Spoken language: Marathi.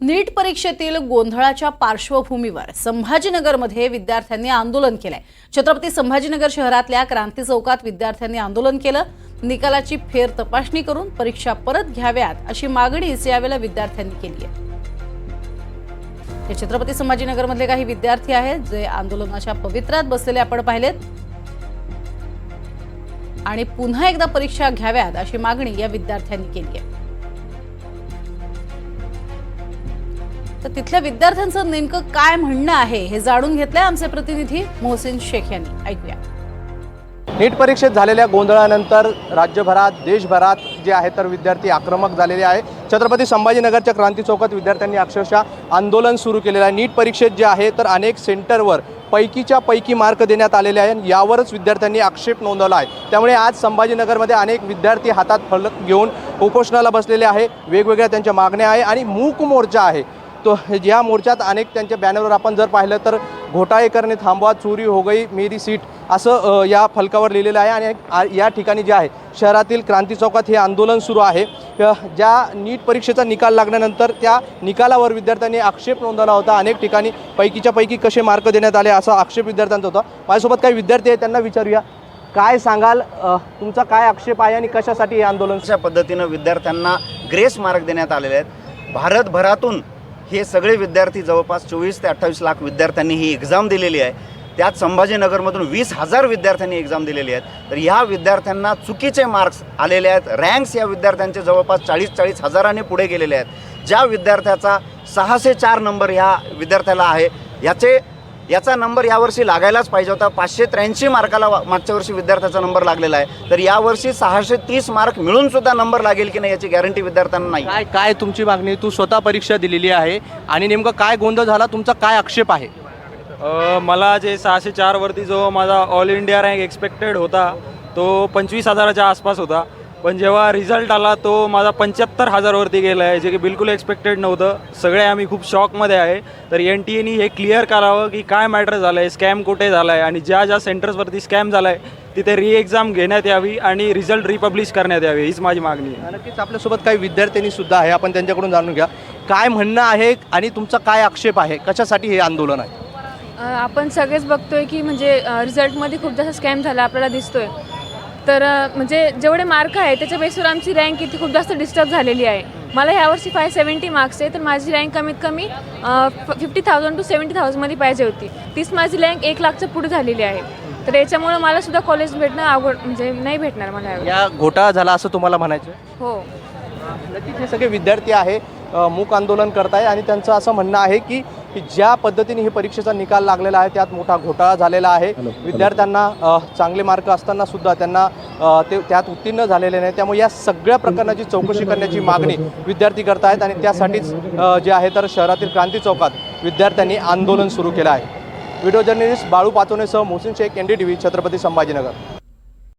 नीट परीक्षेतील गोंधळाच्या पार्श्वभूमीवर संभाजीनगरमध्ये विद्यार्थ्यांनी आंदोलन केलंय. छत्रपती संभाजीनगर शहरातल्या क्रांती चौकात विद्यार्थ्यांनी आंदोलन केलं. निकालाची फेर तपासणी करून परीक्षा परत घ्याव्यात अशी मागणीच यावेळेला विद्यार्थ्यांनी केली आहे. हे छत्रपती संभाजीनगरमधले काही विद्यार्थी आहेत जे आंदोलनाच्या पवित्रात बसलेले आपण पाहिलेत. आणि पुन्हा एकदा परीक्षा घ्याव्यात अशी मागणी या विद्यार्थ्यांनी केली आहे. तर तिथल्या विद्यार्थ्यांचं नेमकं काय म्हणणं आहे हे जाणून घेतलंय आमचे प्रतिनिधी मोहसिन शेख यांनी. ऐकूया. नीट परीक्षेत झालेल्या गोंधळानंतर राज्यभरात देशभरात जे आहे तर विद्यार्थी आक्रमक झालेले आहे छत्रपती संभाजीनगरच्या क्रांती चौकात विद्यार्थ्यांनी अक्षरशः आंदोलन सुरू केलेलं आहे. नीट परीक्षेत जे आहे तर अनेक सेंटरवर पैकीच्या पैकी मार्क देण्यात आलेले आहे यावरच विद्यार्थ्यांनी आक्षेप नोंदवला आहे. त्यामुळे आज संभाजीनगरमध्ये अनेक विद्यार्थी हातात फलक घेऊन उपोषणाला बसलेले आहे. वेगवेगळ्या त्यांच्या मागण्या आहे आणि मूक मोर्चा आहे. तो या मोर्चात अनेक त्यांच्या बॅनरवर आपण जर पाहिलं तर घोटाळे करणे थांबवा चोरी हो गई मेरी सीट असं या फलकावर लिहिलेलं आहे. आणि या ठिकाणी जे आहे शहरातील क्रांती चौकात हे आंदोलन सुरू आहे. ज्या नीट परीक्षेचा निकाल लागल्यानंतर त्या निकालावर विद्यार्थ्यांनी आक्षेप नोंदवला होता. अनेक ठिकाणी पैकीच्या पैकी कसे मार्क देण्यात आले असा आक्षेप विद्यार्थ्यांचा होता. माझ्यासोबत काही विद्यार्थी आहेत त्यांना विचारूया. काय सांगाल? तुमचा काय आक्षेप आहे आणि कशासाठी हे आंदोलन अशा पद्धतीनं विद्यार्थ्यांना ग्रेस मार्क देण्यात आलेले आहेत. भारतभरातून हे सगळे विद्यार्थी जवळपास चोवीस ते अठ्ठावीस लाख विद्यार्थ्यांनी ही एक्झाम दिलेली आहे. त्यात संभाजीनगरमधून वीस हजार विद्यार्थ्यांनी एक्झाम दिलेली आहेत. तर ह्या विद्यार्थ्यांना चुकीचे मार्क्स आलेले आहेत. रँक्स या विद्यार्थ्यांचे जवळपास चाळीस चाळीस हजारांनी पुढे गेलेले आहेत. ज्या विद्यार्थ्याचा सहाशे चार नंबर ह्या विद्यार्थ्याला आहे याचे याचा नंबर यावर्षी लागायलाच पाहिजे होता. पाचशे त्र्याऐंशी मार्काला मागच्या वर्षी विद्यार्थ्याचा नंबर लागलेला आहे. तर यावर्षी सहाशे तीस मार्क मिळून सुद्धा नंबर लागेल की नाही याची गॅरंटी विद्यार्थ्यांना नाही. काय काय तुमची मागणी? तू स्वतः परीक्षा दिलेली आहे आणि नेमकं काय गोंधळ झाला? तुमचा काय आक्षेप आहे? मला जे सहाशे चारवरती जो माझा ऑल इंडिया रँक एक्सपेक्टेड होता तो पंचवीस हजाराच्या आसपास होता. पण जेव्हा रिझल्ट आला तो माझा पंच्याहत्तर हजारवरती गेला आहे जे की बिलकुल एक्सपेक्टेड नव्हतं. सगळे आम्ही खूप शॉकमध्ये आहे. तर एन टी एनी हे क्लिअर करावं की काय मॅटर झालं आहे स्कॅम कुठे झाला आहे आणि ज्या ज्या सेंटर्सवरती स्कॅम झाला आहे तिथे री एक्झाम घेण्यात यावी आणि रिझल्ट रिपब्लिश करण्यात यावे हीच माझी मागणी आहे. नक्कीच आपल्यासोबत काही विद्यार्थ्यांनी सुद्धा आहे आपण त्यांच्याकडून जाणून घ्या. काय म्हणणं आहे आणि तुमचा काय आक्षेप आहे? कशासाठी हे आंदोलन आहे? आपण सगळेच बघतोय की म्हणजे रिझल्टमध्ये खूप जास्त स्कॅम झाला आपल्याला दिसतोय. तर म्हणजे जेवढे मार्क आहे त्याच्या बेसवर आमची रँक इथे खूप जास्त डिस्टर्ब झालेली आहे मला ह्यावर्षी फाय सेवन्टी मार्क्स आहे तर माझी रँक कमीत कमी फिफ्टी थाउजंड टू सेवन्टी थाउजंडमध्ये पाहिजे होती तीच माझी रँक एक लाखच्या पुढे झालेली आहे तर याच्यामुळं मला सुद्धा कॉलेज भेटणं अवघड म्हणजे नाही भेटणार मला. या घोटाळा झाला असं तुम्हाला म्हणायचं? हो नक्कीच हे सगळे विद्यार्थी आहे मूक आंदोलन करत आहे आणि त्यांचं असं म्हणणं आहे की की ज्या पद्धतीने ही परीक्षेचा निकाल लागलेला आहे त्यात मोठा घोटाळा झालेला आहे. विद्यार्थ्यांना चांगले मार्क असताना सुद्धा त्यांना ते त्यात उत्तीर्ण झालेले नाही. त्यामुळे या सगळ्या प्रकरणाची चौकशी करण्याची मागणी विद्यार्थी करत आहेत आणि त्यासाठीच जे आहे तर शहरातील क्रांती चौकात विद्यार्थ्यांनी आंदोलन सुरू केलं आहे. Video journalist Balu पाचोनेसह Mohsin Shaikh N D T V Chhatrapati Sambhajinagar.